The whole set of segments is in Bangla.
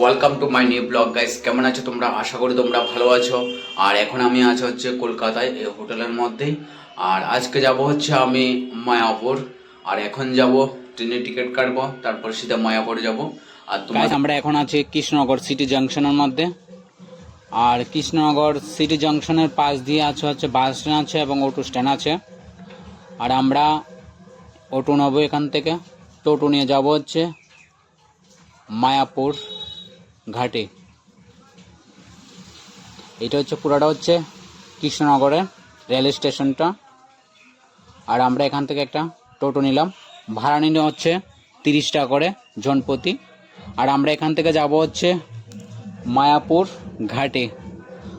Welcome to my new blog guys কেমন আছো তোমরা? আশা করি তোমরা ভালো আছো। আর এখন আমি আছি হচ্ছে কলকাতায়, এই হোটেলের মধ্যেই আর আজকে যাব হচ্ছে আমি মায়াপুর। আর এখন যাব, ট্রেনের টিকিট কাটবো, তারপর সিধা মায়াপুর যাব। আর তোমার আমরা এখন আছি কৃষ্ণনগর সিটি জাংশনের মধ্যে। আর কৃষ্ণনগর সিটি জাংশনের পাশ দিয়ে আছে হচ্ছে বাস স্ট্যান্ড আছে এবং অটো স্ট্যান্ড আছে। আর আমরা অটো নেব এখান থেকে। টোটো নিয়ে যাব হচ্ছে মায়াপুর। ঘাটে। এটা হচ্ছে পুরাটা হচ্ছে কৃষ্ণনগরের রেল স্টেশনটা। আর আমরা এখান থেকে একটা টোটো নিলাম। ভাড়া নিলে হচ্ছে তিরিশ টাকা করে জনপ্রতি। আর আমরা এখান থেকে যাব হচ্ছে মায়াপুর ঘাটে।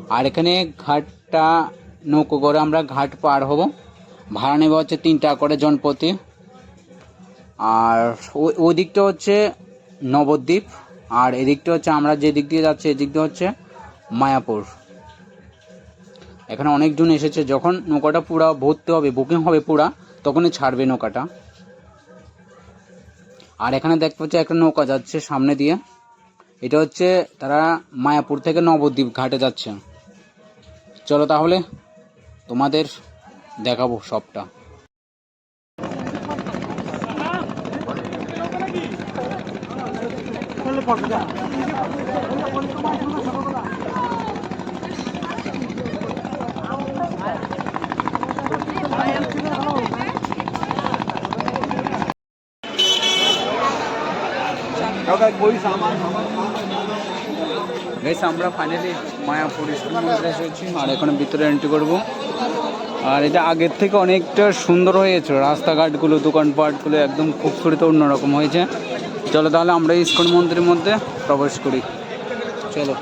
আর এখানে ঘাটটা নৌকো করে আমরা ঘাট পার হব। ভাড়া নেবে হচ্ছে তিন টাকা করে জনপ্রতি। আর ওই দিকটা হচ্ছে নবদ্বীপ। আর এদিকটা হচ্ছে আমরা যে দিক দিয়ে যাচ্ছি, এদিক দিয়ে হচ্ছে মায়াপুর। এখানে অনেকজন এসেছে, যখন নৌকাটা পুরা ভর্তি হবে বুকিং হবে পুরা, তখনই ছাড়বে নৌকাটা। আর এখানে দেখতে পাচ্ছি একটা নৌকা যাচ্ছে সামনে দিয়ে। এটা হচ্ছে তারা মায়াপুর থেকে নবদ্বীপ ঘাটে যাচ্ছে। চলো তাহলে তোমাদের দেখাবো সবটা। আমরা ফাইনালি মায়াপুর এসেছি। আর এখন ভিতরে এন্ট্রি করব। আর এটা আগের থেকে অনেকটা সুন্দর হয়েছে। রাস্তাঘাটগুলো, দোকানপাটগুলো একদম খুবসুরিত অন্যরকম হয়েছে। চলো তাহলে আমরা ইস্কন মন্দিরের মধ্যে প্রবেশ করি। চলো।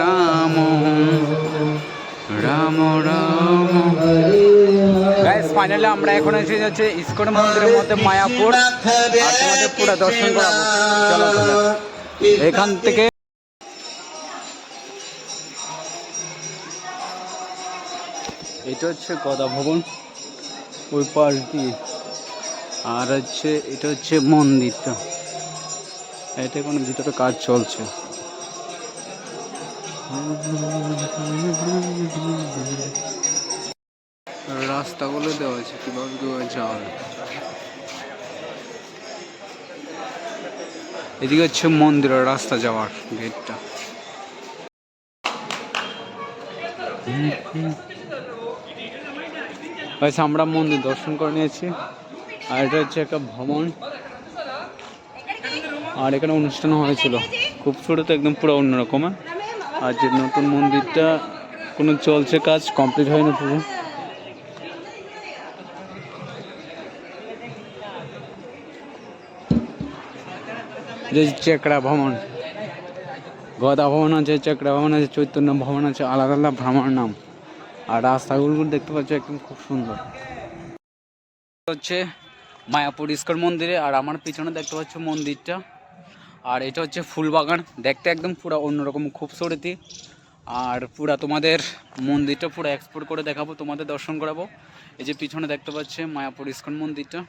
রাম রাম রাম ফাইনালি আমরা এখন এসে যাচ্ছে ইস্কন মন্দিরের মধ্যে মায়াপুর। আর পুরো দর্শন করাবো। এখান থেকে এটা হচ্ছে গদা ভবন। ওই পাশ দিয়ে। আর হচ্ছে, এটা হচ্ছে মন্দিরটা। এটা কোনো ভিতরে কাজ চলছে। রাস্তাগুলো দেওয়া আছে, কীভাবে দেওয়া যাওয়ার এদিকে হচ্ছে মন্দিরের রাস্তা যাওয়ার গেটটা। আচ্ছা আমরা মন্দির দর্শন করে নিয়েছি। আর এটা হচ্ছে একটা ভ্রমণ আর এখানে অনুষ্ঠান হয়েছিল। খুব ছোটো তো একদম পুরো অন্যরকম হ্যাঁ? আর যে নতুন মন্দিরটা, কোনো চলছে কাজ কমপ্লিট হয়নি পুরো। যে চেকড়া ভ্রমণ গদা ভবন আছে, চেকড়া ভবন আছে, চৈতন্য ভবন আছে, আলাদা আলাদা ভ্রমণ নাম। আর রাস্তাগুলো দেখতে পাচ্ছ একদম খুব সুন্দর। হচ্ছে মায়াপুর ইস্কর মন্দিরে আর আমার পিছনে দেখতে পাচ্ছ মন্দিরটা। আর এটা হচ্ছে ফুলবাগান। দেখতে একদম পুরো অন্যরকম খুবসুরতি আর পুরা তোমাদের মন্দিরটা পুরো এক্সপোর্ট করে দেখাবো, তোমাদের দর্শন করাবো। এই যে পিছনে দেখতে পাচ্ছে মায়াপুর ইস্কন মন্দিরটা।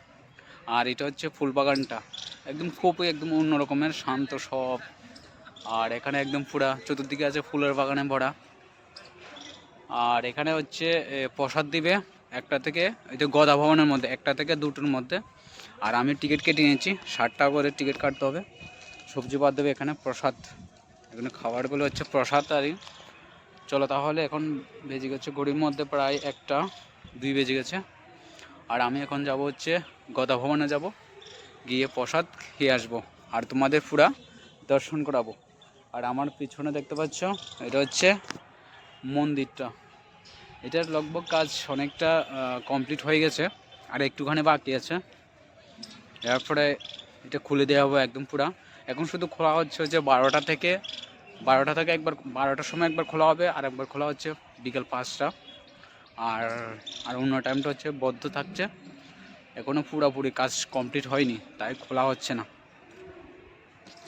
আর এটা হচ্ছে ফুলবাগানটা। একদম খুবই একদম অন্য রকমের শান্ত সব। আর এখানে একদম পুরা চতুর্দিকে আছে ফুলের বাগানে ভরা। আর এখানে হচ্ছে প্রসাদ দিবে একটা থেকে, এই যে গদা ভবনের মধ্যে, একটা থেকে দুটোর মধ্যে। আর আমি টিকিট কেটে নিয়েছি, ষাট টাকা করে টিকিট কাটতে হবে। সবজি বাদ দেবে এখানে, প্রসাদ। এখানে খাবারগুলো হচ্ছে প্রসাদ আর চলো তাহলে এখন বেজে গেছে ঘড়ির মধ্যে প্রায় একটা, দুই বেজে গেছে। আর আমি এখন যাব হচ্ছে গদা ভবনে যাব, গিয়ে প্রসাদ খেয়ে আসব। আর তোমাদের পুরা দর্শন করাবো। আর আমার পিছনে দেখতে পাচ্ছ, এটা হচ্ছে মন্দিরটা। এটার লগভগ কাজ অনেকটা কমপ্লিট হয়ে গেছে। আর একটুখানি বাকি আছে। এরপরে এটা খুলে দেওয়া হবে একদম পুরা। এখন শুধু খোলা হচ্ছে যে বারোটা থেকে বারোটা থেকে একবার, বারোটার সময় একবার খোলা হবে, আর একবার খোলা হচ্ছে বিকেল পাঁচটা। আর আর অন্য টাইমটা হচ্ছে বদ্ধ থাকছে। এখনও পুরোপুরি কাজ কমপ্লিট হয়নি, তাই খোলা হচ্ছে না।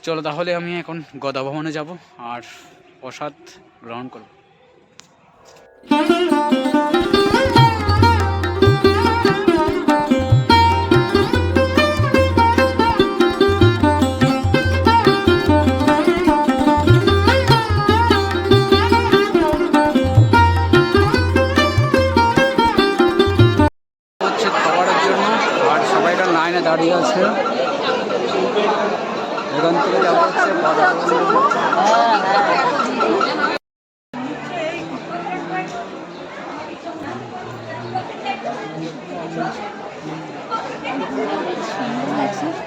চলো তাহলে আমি এখন গদা ভবনে যাব, আর প্রসাদ গ্রহণ করব। দাঁড়িয়ে আছে। এখান থেকে যাব হচ্ছে বারাবণী।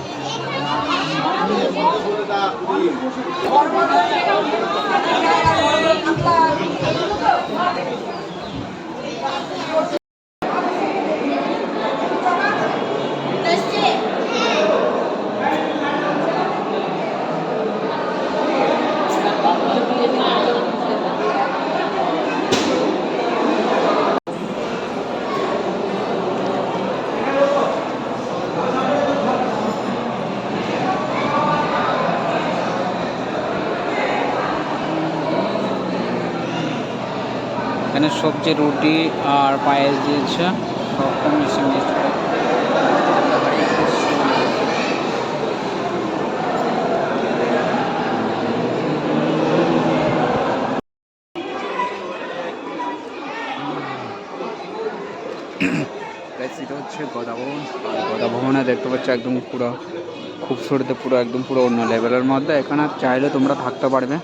এপ্রিলে এখানে সবজি রুটি আর পায়েস দিয়েছে সবটা মিশে মিশে এটা হচ্ছে দেখতে পাচ্ছ একদম পুরো, খুবসুরতে পুরো, একদম পুরো অন্য লেভেলের মধ্যে। এখানে চাইলে তোমরা থাকতে পারবে।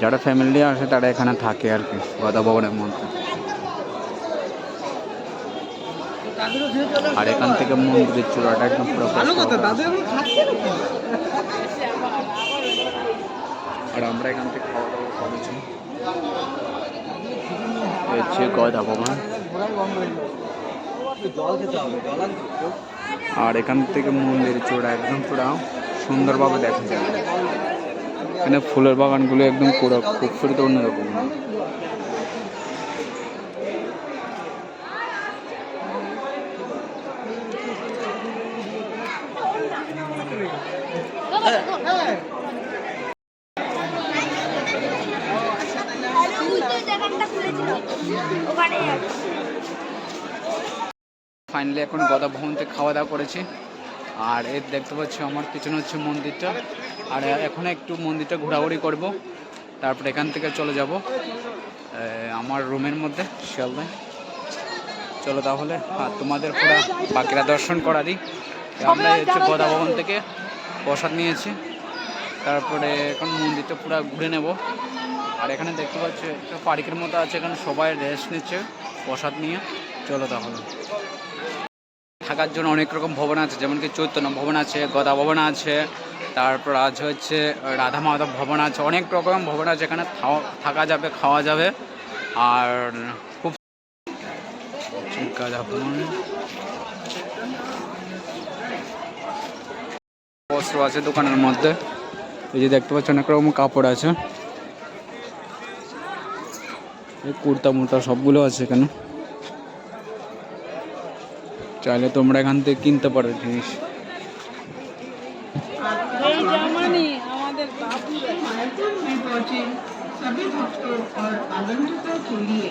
যারা ফ্যামিলি আসে তারা এখানে থাকে আর কি গদা ভবনের মধ্যে। আর এখান থেকে মন্দিরের চূড়াটা একদম পুরো আর আমরা এখান থেকে খাওয়া দাওয়া করেছি। হচ্ছে গদা ভবন। আর এখান থেকে মন্দির চূড়া একদম পুরো সুন্দরভাবে দেখা যায়। এখানে ফুলের বাগানগুলো একদম পুরো খুবসুরত অন্যরকম। ফাইনালি এখন গদা ভবন থেকে খাওয়া দাওয়া করেছি। আর এর দেখতে পাচ্ছি আমার পিছনে হচ্ছে মন্দিরটা। আর এখন একটু মন্দিরটা ঘোরাঘুরি করব। তারপর এখান থেকে চলে যাব আমার রুমের মধ্যে শিয়ালদায় চলো তাহলে, আর তোমাদের পুরো বাকিরা দর্শন করা দিই। আমরা হচ্ছে গদা ভবন থেকে প্রসাদ নিয়েছি। তারপরে এখন মন্দিরটা পুরো ঘুরে নেব। আর এখানে দেখতে পাচ্ছি, একটা পার্কের মতো আছে, এখানে সবাই রেস্ট নিচ্ছে প্রসাদ নিয়ে। চলো তাহলে। থাকার জন্য অনেক রকম ভবন আছে যেমন কি চৈতন্য ভবন আছে, গদা ভবন আছে তারপর আছে হচ্ছে রাধা মাধব ভবন আছে। অনেক রকম ভবন আছে এখানে থাকা যাবে, খাওয়া যাবে। আর খুব বস্ত্র আছে দোকানের মধ্যে। এই যে দেখতে পাচ্ছেন, অনেক রকম কাপড় আছে। কুর্তা মুর্তা সবগুলো আছে এখানে। চাইলে তোমরা এখান থেকে কিনতে পারো জিনিস। मायापुर में पहुँचे सभी भक्तों और आगंतुकों के लिए।